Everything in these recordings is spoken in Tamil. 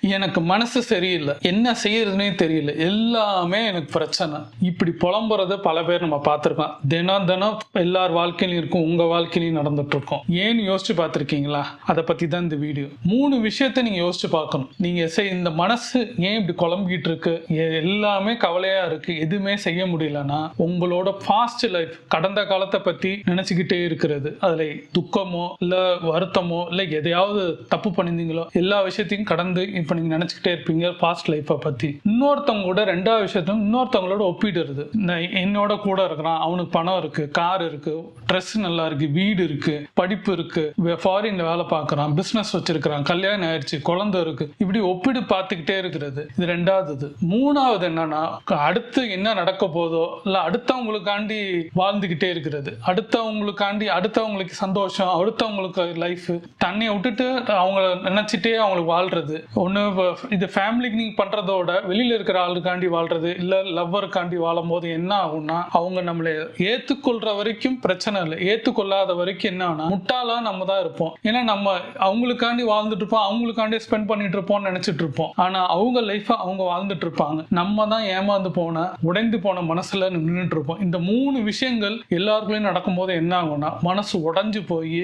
எனக்கு மனசு சரியில்லை. என்ன செய்யறதுனே தெரியல. எல்லாமே எனக்கு பிரச்சனை. இப்படி புலம்புறத பல பேர் நம்ம பார்த்துருக்கோம். தினம் தினம் எல்லார் வாழ்க்கையிலும் இருக்கும். உங்க வாழ்க்கையிலையும் நடந்துட்டு இருக்கும் ஏன்னு யோசிச்சு பார்த்துருக்கீங்களா? அதை பத்தி தான் இந்த வீடியோ. மூணு விஷயத்த நீங்க யோசிச்சு பார்க்கணும். நீங்க செய் இந்த மனசு ஏன் இப்படி குழம்பிக்கிட்டு இருக்கு எல்லாமே கவலையா இருக்கு. எதுவுமே செய்ய முடியலன்னா உங்களோட ஃபாஸ்ட் லைஃப் கடந்த காலத்தை பத்தி நினைச்சுக்கிட்டே இருக்கிறது. அதுல துக்கமோ இல்ல வருத்தமோ இல்ல எதையாவது தப்பு பண்ணிருந்தீங்களோ எல்லா விஷயத்தையும் கடந்து இப்போ நீங்க நினச்சிக்கிட்டே இருப்பீங்க ஃபாஸ்ட் லைஃப்பை பற்றி இன்னொருத்தவங்க கூட ரெண்டாவது விஷயத்தையும் இன்னொருத்தவங்களோட ஒப்பிடுறது என்னோட கூட இருக்கிறான் அவனுக்கு பணம் இருக்கு கார் இருக்கு ட்ரெஸ் நல்லா இருக்கு வீடு இருக்கு படிப்பு இருக்கு ஃபாரின்ல வேலை பார்க்குறான் பிஸ்னஸ் வச்சிருக்கிறான் கல்யாணம் ஆயிடுச்சு குழந்தை இருக்கு. இப்படி ஒப்பிடு பார்த்துக்கிட்டே இருக்கிறது. இது ரெண்டாவது இது மூணாவது என்னன்னா அடுத்து என்ன நடக்க போதோ இல்லை அடுத்தவங்களுக்காண்டி வாழ்ந்துக்கிட்டே இருக்கிறது. அடுத்தவங்களுக்காண்டி அடுத்தவங்களுக்கு சந்தோஷம் அடுத்தவங்களுக்கு லைஃப் தண்ணியை விட்டுட்டு அவங்கள நினச்சிட்டே அவங்களுக்கு வாழ்றது. ஒன்று இது ஃபேமிலிக்கு நீங்க பண்றதோட வெளியில இருக்கிற ஆளுக்காண்டி வாழ்றது இல்ல லவ்வருக்காண்டி வாழும் போது என்ன ஆகும்னா அவங்க நம்மளை ஏத்துக்கொள்ற வரைக்கும் பிரச்சனை இல்லை. ஏத்துக்கொள்ளாத வரைக்கும் என்ன ஆகும்னா முட்டாளா நம்ம தான் இருப்போம். ஏன்னா நம்ம அவங்களுக்காண்டி வாழ்ந்துட்டு இருப்போம் அவங்களுக்காண்டி ஸ்பெண்ட் பண்ணிட்டு இருப்போம்னு நினைச்சிட்டு இருப்போம். ஆனா அவங்க லைஃப்பை அவங்க வாழ்ந்துட்டு இருப்பாங்க. நம்ம தான் ஏமாந்து போன உடைந்து போன மனசுல நின்றுட்டு இருப்போம். இந்த மூணு விஷயங்கள் எல்லாருக்குள்ளயும் நடக்கும்போது என்ன ஆகும்னா மனசு உடஞ்சு போய்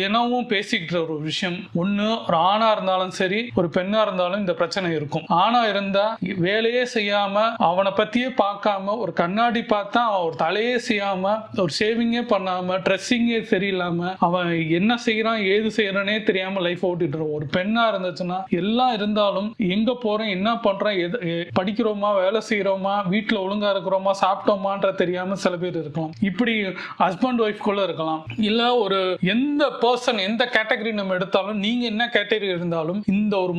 தினமும் பேசிக்கிட்டு ஒரு விஷயம். ஒன்று ஒரு ஆணா இருந்தாலும் சரி ஒரு பெண்ணா இருந்தாலும் இருந்தாலும் இந்த பிரச்சனை இருக்கும். ஆணா இருந்தா வேலையே செய்யாம அவனை பத்தியே பார்க்காம ஒரு கண்ணாடி பார்த்தா அவன் ஒரு தலையே செய்யாம ஒரு ஷேவிங்கே பண்ணாம ட்ரெஸ்ஸிங்கே சரியில்லாம அவன் என்ன செய்யறான் ஏது செய்யறானே தெரியாம லைஃப் ஓட்டிட்டு ஒரு பெண்ணா இருந்துச்சுன்னா எல்லாம் இருந்தாலும் எங்க போறோம் என்ன பண்றோம் எது படிக்கிறோமா வேலை செய்யறோமா வீட்டுல ஒழுங்கா இருக்கிறோமா சாப்பிட்டோமான்ற தெரியாம சில பேர் இருக்கலாம். இப்படி ஹஸ்பண்ட் ஒய்ஃப் குள்ள இருக்கலாம். இல்ல ஒரு எந்த பர்சன் எந்த கேட்டகரி நம்ம எடுத்தாலும் நீங்க என்ன கேட்டகரி இருந்தாலும் இந்த ஒரு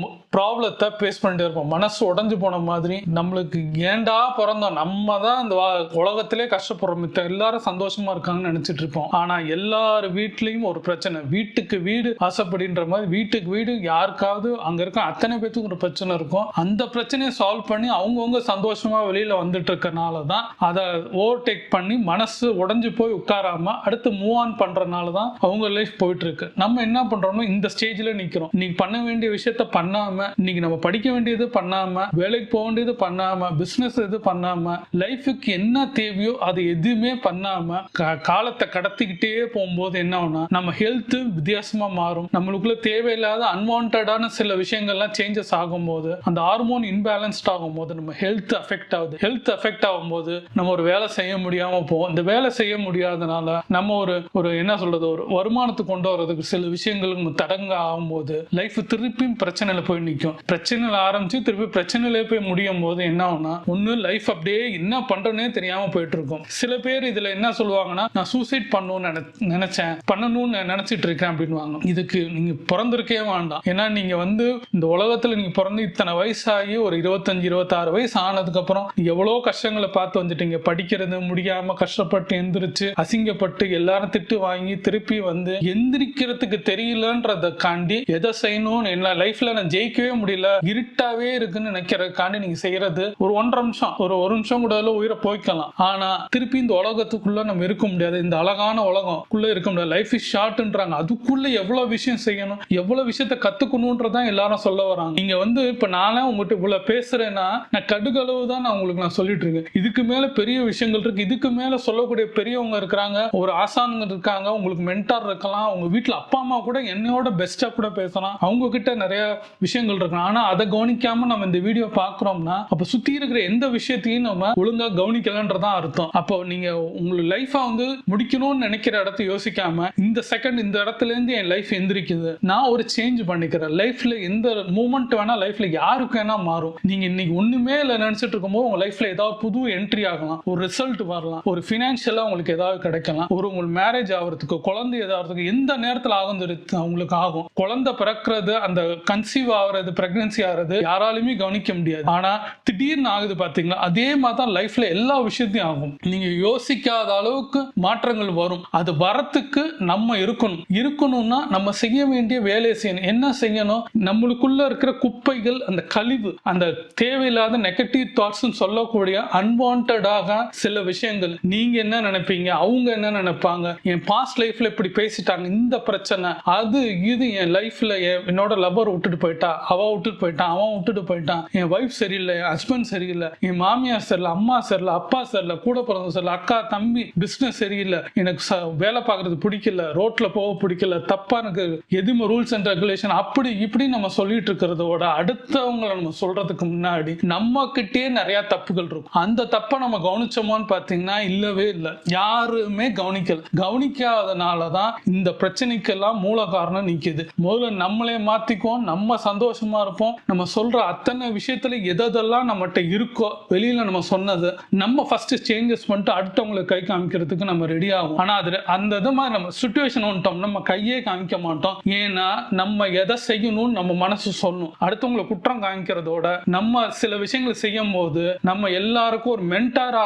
ப்ராப்ளத்தை ஃபேஸ் பண்ணிட்டு இருப்போம். மனசு உடஞ்சு போன மாதிரி நம்மளுக்கு ஏண்டா பிறந்தோம்? நம்ம தான் இந்த வா- உலகத்திலே கஷ்டப்படுறோம். மித்த எல்லாரும் சந்தோஷமா இருக்காங்கன்னு நினைச்சிட்டு இருப்போம். ஆனா எல்லார் வீட்லயும் ஒரு பிரச்சனை. வீட்டுக்கு வீடு ஆசைப்படுன்ற மாதிரி வீட்டுக்கு வீடு யாருக்காவது அங்க இருக்க அத்தனை பேத்துக்கு ஒரு பிரச்சனை இருக்கும். அந்த பிரச்சனையை சால்வ் பண்ணி அவங்கவுங்க சந்தோஷமா வெளியில வந்துட்டு இருக்கனால தான் அதை ஓவர்டேக் பண்ணி மனசு உடஞ்சு போய் உட்காராம அடுத்து மூவ் ஆன் பண்றதுனால தான் அவங்க லைஃப் போயிட்டு இருக்கு. நம்ம என்ன பண்றோம்னா இந்த ஸ்டேஜ்ல நிக்கிறோம். நீ பண்ண வேண்டிய விஷயத்த பண்ணாம இன்னைக்கு நம்ம படிக்க வேண்டியது பண்ணாம வேலைக்கு போக வேண்டியது பண்ணாம பிசினஸ் இது பண்ணாம லைஃபுக்கு என்ன தேவையோ அது எதுவுமே பண்ணாம காலத்தை கடத்திக்கிட்டே போகும்போது என்ன ஆகும்னா நம்ம ஹெல்த் வித்தியாசமா மாறும். நம்மளுக்குள்ள தேவையில்லாத அன்வான்டான சில விஷயங்கள்லாம் சேஞ்சஸ் ஆகும்போது அந்த ஹார்மோன் இன்பேலன்ஸ்ட் ஆகும்போது நம்ம ஹெல்த் அஃபெக்ட் ஆகுது. ஹெல்த் அஃபெக்ட் ஆகும்போது நம்ம ஒரு வேலை செய்ய முடியாம போவோம். இந்த வேலை செய்ய முடியாதனால நம்ம ஒரு ஒரு என்ன சொல்றது ஒரு வருமானத்துக்கு கொண்டு வர்றதுக்கு சில விஷயங்களுக்கு தடங்க ஆகும்போது லைஃப் திருப்பியும் பிரச்சனையில போய் நிற்கும் பிரச்சனையில ஆரம்பிச்சு திருப்பி பிரச்சனையில போய் முடியும் போது என்ன ஆகும்னா ஒண்ணு லைஃப் அப்படியே என்ன பண்றோன்னே தெரியாம போயிட்டு இருக்கும் சில பேர் இதுல என்ன சொல்லுவாங்கன்னா நான் சூசைட் பண்ணணும்னு நினை- நினைச்சேன். பண்ணணும்னு நினைச்சிட்டு இருக்கேன் அப்படின்னுவாங்க. இதுக்கு நீங்க பிறந்திருக்கே வேண்டாம். ஏன்னா நீங்க வந்து இந்த உலகத்துல நீங்க பிறந்து இத்தனை வயசாகி ஒரு இருபத்தஞ்சு இருபத்தாறு வயசு ஆனதுக்கு அப்புறம் எவ்வளோ கஷ்டங்களை பார்த்து வந்துட்டீங்க. படிக்கிறது முடியாம கஷ்டப்பட்டு எந்திரிச்சு அசிங்கப்பட்டு எல்லாரும் திட்டு வாங்கி திருப்பி வந்து எந்திரிக்கிறதுக்கு தெரியலன்றதை காண்டி எதை செய்யணும்னு என்ன லைஃப்ல நான் ஜெயிக்கவே முடியல. இருட்டாவே இருக்குன்னு நினைக்கிறதுக்காண்டி நீங்க செய்யறது ஒரு ஒன்றரை நிமிஷம் ஒரு ஒரு நிமிஷம் கூட அதுல உயிரை போய்க்கலாம். ஆனா திருப்பி இந்த உலகத்துக்குள்ள நம்ம இருக்க முடியாது. இந்த அழகான உலகம் குள்ள இருக்க முடியாது. லைஃப் இஸ் ஷார்ட்ன்றாங்க அதுக்குள்ள எவ்வளவு விஷயம் செய்யணும்? எவ்வளவு விஷயத்த கத்துக்கணும்ன்றதான் எல்லாரும் சொல்ல வராங்க. நீங்க வந்து இப்ப நானே உங்ககிட்ட இவ்வளவு பேசுறேன்னா நான் கடுகளவு தான் நான் உங்களுக்கு நான் சொல்லிட்டு இருக்கேன் இதுக்கு மேல பெரிய விஷயங்கள் இருக்கு. இதுக்கு மேல சொல்லக்கூடிய பெரியவங்க இருக்கிறாங்க. ஒரு ஆசானுங்க இருக்காங்க. உங்களுக்கு மென்டார் இருக்கலாம். உங்க வீட்டுல அப்பா அம்மா கூட என்னையோட பெஸ்டா கூட பேசலாம். அவங்க கிட்ட நிறைய விஷயங்கள் இருக்கலாம் ஆனா அதை கவனிக்காம நம்ம இந்த வீடியோ பாக்குறோம்னா அப்ப சுத்தி இருக்கிற எந்த விஷயத்தையும் நம்ம ஒழுங்கா கவனிக்கலன்றதான் அர்த்தம். அப்போ நீங்க உங்களுக்கு லைஃபா வந்து முடிக்கணும்னு நினைக்கிற இடத்த யோசிக்காம இந்த செகண்ட் இந்த இடத்துல இருந்து என் லைஃப் எந்திரிக்குது. நான் ஒரு சேஞ்ச் பண்ணிக்கிறேன். லைஃப்ல எந்த மூமெண்ட் வேணா லைஃப்ல யாருக்கு வேணா மாறும். நீங்க இன்னைக்கு ஒண்ணுமே இல்லை நினைச்சிட்டு இருக்கும்போது உங்க லைஃப்ல ஏதாவது புது என்ட்ரி ஆகலாம். ஒரு ரிசல்ட் வரலாம். ஒரு ஃபினான்ஷியலா உங்களுக்கு ஏதாவது கிடைக்கலாம். ஒரு உங்களுக்கு மேரேஜ் ஆகிறதுக்கு குழந்தை ஏதாவதுக்கு எந்த நேரத்தில் ஆகும் உங்களுக்கு ஆகும். குழந்தை பிறக்கிறது அந்த கன்சீவ் ஆகுறது பிரெக்னன்சி ஆகுறது யாராலுமே கவனிக்க முடியாது. ஆனா திடீர்னு ஆகுது பாத்தீங்களா? அதே மாதிரி தான் லைஃப்ல எல்லா விஷயத்தையும் ஆகும். நீங்க யோசிக்காத அளவுக்கு மாற்றங்கள் வரும். அது வரத்துக்கு நம்ம இருக்கணும். இருக்கணும்னா நம்ம செய்ய வேண்டிய வேலையை செய்யணும். என்ன செய்யணும்? நம்மளுக்குள்ள இருக்கிற குப்பைகள் அந்த கழிவு அந்த தேவையில்லாத நெகட்டிவ் தாட்ஸ் சொல்லக்கூடிய அன்வான்டாக சில விஷயங்கள். நீங்க என்ன நினைப்பீங்க? அவங்க என்ன நினைப்பாங்க? என் பாஸ்ட் லைஃப்ல இப்படி பேசிட்டாங்க. இந்த பிரச்சனை அது இது என் லைஃப்ல என்னோட லவர் விட்டுட்டு போயிட்டா? அவன் விட்டுட்டு போயிட்டான் அவன் விட்டுட்டு போயிட்டான். என் ஒய்ஃப் சரியில்லை என் ஹஸ்பண்ட் சரியில்லை என் மாமியார் சரியில்லை அம்மா சரியில்லை அப்பா சரியில்லை கூட பிறந்த சரியில்லை அக்கா தம்பி பிஸ்னஸ் சரியில்லை. எனக்கு ச- வேலை பார்க்கறது பிடிக்கல ரோட்ல போக பிடிக்கல தப்பா எனக்கு எதுவுமே ரூல்ஸ் அண்ட் ரெகுலேஷன் அப்படி இப்படி நம்ம சொல்லிட்டு இருக்கிறதோட அடுத்தவங்களை நம்ம சொல்றதுக்கு முன்னாடி நம்ம கிட்டே நிறைய தப்புகள் இருக்கும். அந்த தப்பை நம்ம கவனிச்சோமான்னு பார்த்தீங்கன்னா இல்லவே இல்லை. யாருமே கவனிக்கல. கவனிக்காதனால தான் இந்த பிரச்சனைக்கெல்லாம் மூல காரணம் நிக்குது. முதல்ல நம்மளே மாத்திக்குவோம் நம்ம சந்தோஷம் இருப்போம். நம்ம சொல்ற அத்தனை விஷயத்துல எதெல்லாம் நம்மகிட்ட இருக்கோ வெளியில நம்ம சொன்னது நம்ம ஃபர்ஸ்ட் சேஞ்சஸ் பண்ணிட்டு அடுத்தவங்களை கை காமிக்கிறதுக்கு நம்ம ரெடி ஆகும் ஆனா அது அந்த இது மாதிரி நம்ம சுச்சுவேஷன் வந்துட்டோம். நம்ம கையே காமிக்க மாட்டோம். ஏன்னா நம்ம எதை செய்யணும்னு நம்ம மனசு சொல்லணும் அடுத்தவங்களை குற்றம் காமிக்கிறதோட நம்ம சில விஷயங்களை செய்யும் போது நம்ம எல்லாருக்கும் ஒரு மென்டார்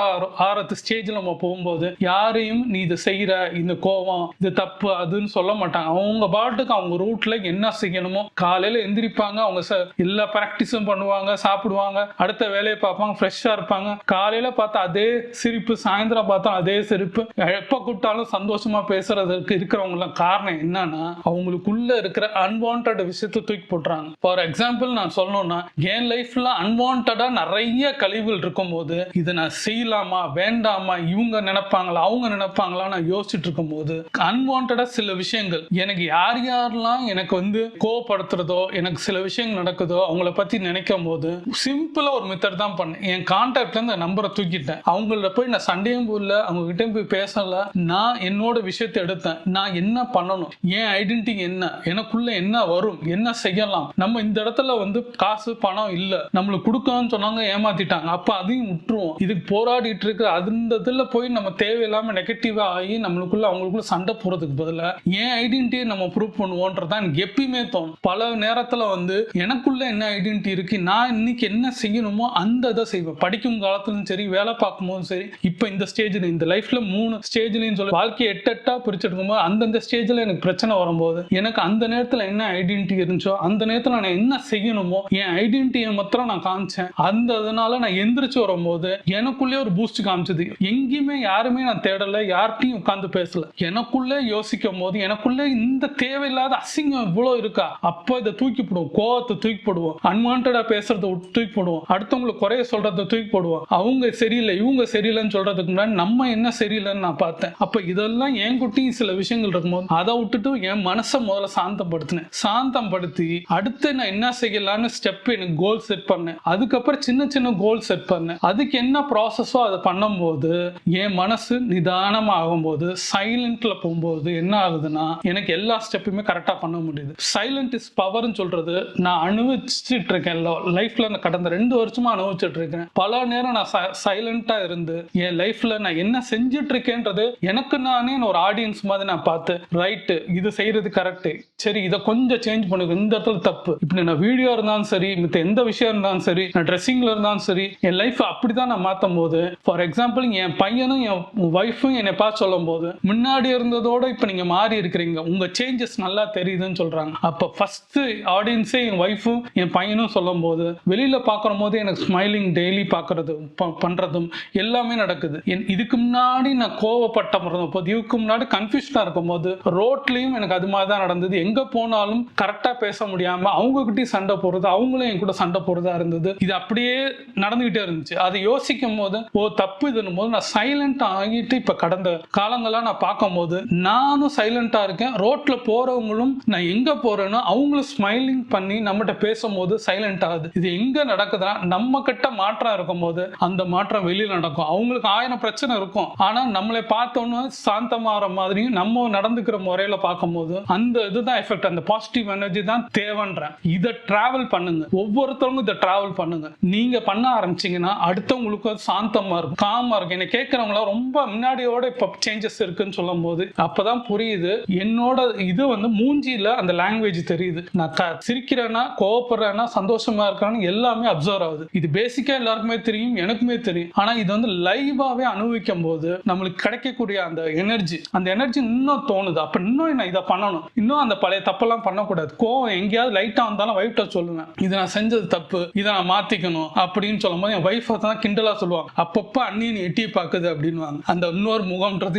ஆறது ஸ்டேஜ்ல நம்ம போகும்போது யாரையும் நீ இதை செய்யற இந்த கோவம் இது தப்பு அதுன்னு சொல்ல மாட்டாங்க. அவங்க பாட்டுக்கு அவங்க ரூட்ல என்ன செய்யணுமோ காலையில எந்திரிப்பாங்க அவங்க சார் எல்லா ப்ராக்டிஸும் பண்ணுவாங்க சாப்பிடுவாங்க. அடுத்த வேலையை பார்ப்பாங்க ஃப்ரெஷ்ஷா இருப்பாங்க. காலையில பார்த்தா அதே சிரிப்பு சாயந்தரம் பார்த்தா அதே சிரிப்பு. எப்போ கூப்பிட்டாலும் சந்தோஷமா பேசுறதுக்கு இருக்கிறவங்க எல்லாம் காரணம் என்னன்னா அவங்களுக்குள்ள இருக்கிற அன்வான்ட் விஷயத்தை தூக்கி போட்டுறாங்க. ஃபார் எக்ஸாம்பிள் நான் சொல்லணும்னா என் லைஃப்ல அன்வான்டா நிறைய கழிவுகள் இருக்கும்போது இதை நான் செய்யலாமா வேண்டாமா இவங்க நினைப்பாங்களா அவங்க நினைப்பாங்களா நான் யோசிச்சுட்டு இருக்கும்போது அன்வான்டா சில விஷயங்கள் எனக்கு யார் யாரெல்லாம் எனக்கு வந்து கோவப்படுத்துறதோ எனக்கு சில விஷயங்கள் நடக்குதோ அவங்கள பத்தி நினைக்கும் போது சிம்பிளா ஒரு மெத்தட் தான் பண்ணேன். என் கான்டாக்ட்ல இருந்து நம்பரை தூக்கிட்டேன். அவங்கள போய் நான் சண்டையும் போடல அவங்க கிட்ட போய் பேசல. நான் என்னோட விஷயத்தை எடுத்தேன். நான் என்ன பண்ணணும்? என் ஐடென்டிட்டி என்ன? எனக்குள்ள என்ன வரும்? என்ன செய்யலாம்? நம்ம இந்த இடத்துல வந்து காசு பணம் இல்லை. நம்மளுக்கு கொடுக்கணும்னு சொன்னாங்க ஏமாத்திட்டாங்க. அப்ப அதையும் விட்டுருவோம். இதுக்கு போராடிட்டு இருக்கு அந்த இதில் போய் நம்ம தேவையில்லாம நெகட்டிவா ஆகி நம்மளுக்குள்ள அவங்களுக்குள்ள சண்டை போறதுக்கு பதிலாக என் ஐடென்டிட்டியை நம்ம ப்ரூவ் பண்ணுவோன்றதான் எனக்கு எப்பயுமே தோணும். பல நேரத்துல வந்து எனக்குள்ள என்ன ஐடென்டிட்டி இருக்கு? நான் இன்னைக்கு என்ன செய்யணுமோ அந்த இதை செய்வேன். படிக்கும் காலத்திலும் சரி வேலை பார்க்கும்போதும் சரி இப்போ இந்த ஸ்டேஜ்ல இந்த லைஃப்ல மூணு ஸ்டேஜ்லயும் சொல்லி. வாழ்க்கையை எட்டு எட்டா பிரிச்சிருக்கும் போது அந்தந்த ஸ்டேஜ்ல எனக்கு பிரச்சனை வரும்போது எனக்கு அந்த நேரத்துல என்ன ஐடென்டிட்டி இருந்துச்சோ அந்த நேரத்துல நான் என்ன செய்யணுமோ என் ஐடென்டிட்டியை மாத்திரம் நான் காமிச்சேன். அந்த இதனால நான் எந்திரிச்சு வரும்போது எனக்குள்ளே ஒரு பூஸ்ட் காமிச்சது. எங்கேயுமே யாருமே நான் தேடல யார்கிட்டயும் உட்காந்து பேசல. எனக்குள்ளே யோசிக்கும் போது எனக்குள்ளே இந்த தேவையில்லாத அசிங்கம் இவ்வளவு இருக்கா? அப்போ இதை தூக்கி கோ கோவத்தை தூக்கி போடுவோம். அன்வான்டா பேசுறத தூக்கி போடுவோம். அடுத்தவங்களுக்கு குறைய சொல்றத தூக்கி போடுவோம். அவங்க சரியில்லை இவங்க சரியில்லைன்னு சொல்றதுக்கு முன்னாடி நம்ம என்ன சரியில்லைன்னு நான் பார்த்தேன். அப்ப இதெல்லாம் என் குட்டியும் சில விஷயங்கள் இருக்கும்போது அதை விட்டுட்டு என் மனசை முதல்ல சாந்தப்படுத்தினேன். சாந்தம் படுத்தி அடுத்து நான் என்ன செய்யலாம்னு ஸ்டெப் எனக்கு கோல் செட் பண்ணேன். அதுக்கப்புறம் சின்ன சின்ன கோல் செட் பண்ணேன். அதுக்கு என்ன ப்ராசஸோ அதை பண்ணும்போது என் மனசு நிதானமா ஆகும்போது சைலண்ட்ல போகும்போது என்ன ஆகுதுன்னா எனக்கு எல்லா ஸ்டெப்புமே கரெக்டாக பண்ண முடியுது. சைலண்ட் இஸ் பவர்னு சொல்றது நான் அனுபவிச்சுட்டு இருக்கேன் லைஃப்ல நான் கடந்த ரெண்டு வருஷமா அனுபவிச்சுட்டு இருக்கேன் பல நேரம் நான் சைலண்டா இருந்து என் லைஃப்ல நான் என்ன செஞ்சுட்டு இருக்கேன்றது எனக்கு நானே ஒரு ஆடியன்ஸ் மாதிரி நான் பார்த்து ரைட்டு இது செய்யறது கரெக்ட் சரி இதை கொஞ்சம் சேஞ்ச் பண்ணுங்க. இந்த இடத்துல தப்பு. இப்படி நான் வீடியோ இருந்தாலும் சரி மித்த எந்த விஷயம் இருந்தாலும் சரி நான் ட்ரெஸ்ஸிங்ல இருந்தாலும் சரி என் லைஃப் அப்படிதான் நான் மாத்தும் போது ஃபார் எக்ஸாம்பிள் என் பையனும் என் ஒய்ஃபும் என்னை பார்த்து சொல்லும் போது முன்னாடி இருந்ததோட இப்போ நீங்க மாறி இருக்கிறீங்க. உங்க சேஞ்சஸ் நல்லா தெரியுதுன்னு சொல்றாங்க. அப்போ ஃபர்ஸ்ட் ஆடியன்ஸே என் ஒய்ஃபும் என் பையனும் சொல்லும் போது வெளியில பார்க்குற போது எனக்கு ஸ்மைலிங் டெய்லி பார்க்கறது ப- பண்றதும் எல்லாமே நடக்குது. என் இதுக்கு முன்னாடி நான் கோவப்பட்ட போது இதுக்கு முன்னாடி கன்ஃபியூஷனா இருக்கும் போது ரோட்லயும் எனக்கு அது மாதிரி தான் நடந்தது. எங்க போனாலும் கரெக்டா பேச முடியாம அவங்க கிட்டயும் சண்டை போடுறது அவங்களும் என் கூட சண்டை போடுறதா இருந்தது. இது அப்படியே நடந்துகிட்டே இருந்துச்சு. அதை யோசிக்கும் போது ஓ தப்பு இதுன்னும் போது நான் சைலண்ட் ஆகிட்டு இப்ப கடந்த காலங்களாக நான் பார்க்கும் போது நானும் சைலண்டா இருக்கேன். ரோட்ல போறவங்களும் நான் எங்க போகிறேனோ அவங்களும் ஸ்மைலிங் பண்ணி நம்மகிட்ட பேசும்போது சைலண்ட் ஆகுது. இது எங்க நடக்குதுன்னா நம்ம கிட்ட மாற்றம் இருக்கும் போது அந்த மாற்றம் வெளியில நடக்கும். அவங்களுக்கு ஆயிரம் பிரச்சனை இருக்கும். ஆனா நம்மளை பார்த்தோன்னு சாந்தமாகற மாதிரியும் நம்ம நடந்துக்கிற முறையில பார்க்கும்போது அந்த இதுதான் எஃபெக்ட் அந்த பாசிட்டிவ் எனர்ஜி தான் தேவைன்றேன் இதை டிராவல் பண்ணுங்க. ஒவ்வொருத்தவங்க இதை டிராவல் பண்ணுங்க. நீங்க பண்ண ஆரம்பிச்சீங்கன்னா அடுத்தவங்களுக்கு சாந்தமா இருக்கும். காமா இருக்கும். என்னை கேட்கறவங்கள ரொம்ப முன்னாடியோட இப்ப சேஞ்சஸ் இருக்குன்னு சொல்லும் போது அப்பதான் புரியுது. என்னோட இது வந்து மூஞ்சியில அந்த லாங்குவேஜ் தெரியுது. நான் சிரிக்கிற சிரிக்கிறேன்னா கோவப்படுறேன்னா சந்தோஷமா இருக்கிறேன்னு எல்லாமே அப்சர்வ் ஆகுது. இது பேசிக்கா எல்லாருக்குமே தெரியும் எனக்குமே தெரியும். ஆனா இது வந்து லைவாவே அனுபவிக்கும் போது நம்மளுக்கு கிடைக்கக்கூடிய அந்த எனர்ஜி அந்த எனர்ஜி இன்னும் தோணுது. அப்ப இன்னும் நான் இதை பண்ணணும். இன்னும் அந்த பழைய தப்பெல்லாம் பண்ணக்கூடாது. கோவம் எங்கேயாவது லைட்டா வந்தாலும் வைஃப்ட சொல்லுவேன். இதை நான் செஞ்சது தப்பு இதை நான் மாத்திக்கணும் அப்படின்னு சொல்லும் போது என் ஒய்ஃப் தான் கிண்டலா சொல்லுவாங்க. அப்பப்ப அண்ணியன் எட்டி பாக்குது அப்படின்னு அந்த இன்னொரு முகம்ன்றது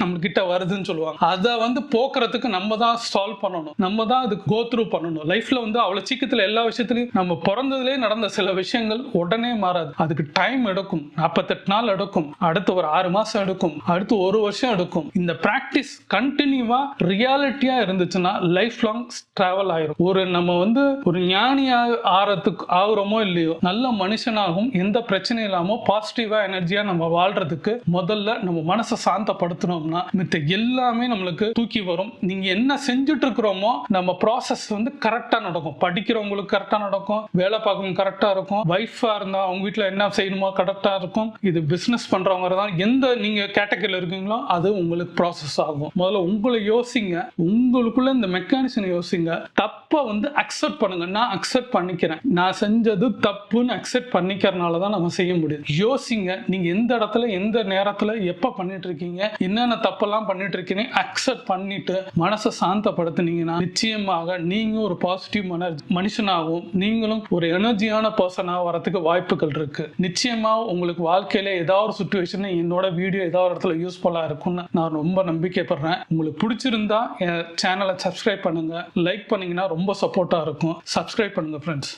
நம்ம கிட்ட வருதுன்னு சொல்லுவாங்க. அதை வந்து போக்குறதுக்கு நம்ம தான் சால்வ் பண்ணணும். நம்ம தான் அதுக்கு கோ த்ரூ பண்ணணும். லைஃப்ல வந்து அவ்வளோ சீக்கிரத்தில் எல்லா விஷயத்துலையும் நம்ம பிறந்ததுலேயே நடந்த சில விஷயங்கள் உடனே மாறாது. அதுக்கு டைம் எடுக்கும். நாற்பத்தெட்டு நாள் எடுக்கும். அடுத்து ஒரு ஆறு மாதம் எடுக்கும். அடுத்து ஒரு வருஷம் எடுக்கும். இந்த ப்ராக்டிஸ் கண்டினியூவாக ரியாலிட்டியாக இருந்துச்சுன்னா லைஃப் லாங் ட்ராவல் ஆயிரும். ஒரு நம்ம வந்து ஒரு ஞானியாக ஆறதுக்கு ஆகுறோமோ இல்லையோ நல்ல மனுஷனாகவும் எந்த பிரச்சனையும் இல்லாமல் பாசிட்டிவாக எனர்ஜியாக நம்ம வாழ்கிறதுக்கு முதல்ல நம்ம மனசை சாந்தப்படுத்தணும்னா மித்த எல்லாமே நம்மளுக்கு தூக்கி வரும். நீங்கள் என்ன செஞ்சுட்டு இருக்கிறோமோ நம்ம ப்ராசஸ் வந்து கரெக்டாக நடக்கும். படிக்கிறவங்களுக்கு கரெக்டா நடக்கும். வேலை பார்க்கணும் கரெக்டா இருக்கும். ஒய்ஃபா இருந்தா அவங்க வீட்டில் என்ன செய்யணுமோ கரெக்டா இருக்கும். இது பிசினஸ் பண்றவங்க தான். எந்த நீங்க கேட்டகரியில் இருக்கீங்களோ அது உங்களுக்கு ப்ராசஸ் ஆகும். முதல்ல உங்களை யோசிங்க. உங்களுக்குள்ள இந்த மெக்கானிசம் யோசிங்க. தப்பை வந்து அக்செப்ட் பண்ணுங்க. நான் அக்செப்ட் பண்ணிக்கிறேன். நான் செஞ்சது தப்புன்னு அக்செப்ட் பண்ணிக்கிறனால தான் நம்ம செய்ய முடியும். யோசிங்க. நீங்க எந்த இடத்துல எந்த நேரத்துல எப்ப பண்ணிட்டு இருக்கீங்க என்னென்ன தப்பெல்லாம் பண்ணிட்டு இருக்கீங்க அக்செப்ட் பண்ணிட்டு மனசை சாந்தப்படுத்துனீங்கன்னா நிச்சயமாக நீங்க ஒரு பாசிட்டிவ் மன மனுஷனாகவும் நீங்களும் ஒரு எனர்ஜியான பர்சனாக வரத்துக்கு வாய்ப்புகள் இருக்கு. நிச்சயமா உங்களுக்கு வாழ்க்கையில ஏதாவது ஒரு சுச்சுவேஷன் என்னோட வீடியோ ஏதாவது ஒரு இடத்துல யூஸ்ஃபுல்லாக இருக்கும்னு நான் ரொம்ப நம்பிக்கைப்படுறேன். உங்களுக்கு பிடிச்சிருந்தா என் சேனலை சப்ஸ்கிரைப் பண்ணுங்க. லைக் பண்ணீங்கன்னா ரொம்ப சப்போர்ட்டாக இருக்கும். சப்ஸ்கிரைப் பண்ணுங்க ஃப்ரெண்ட்ஸ்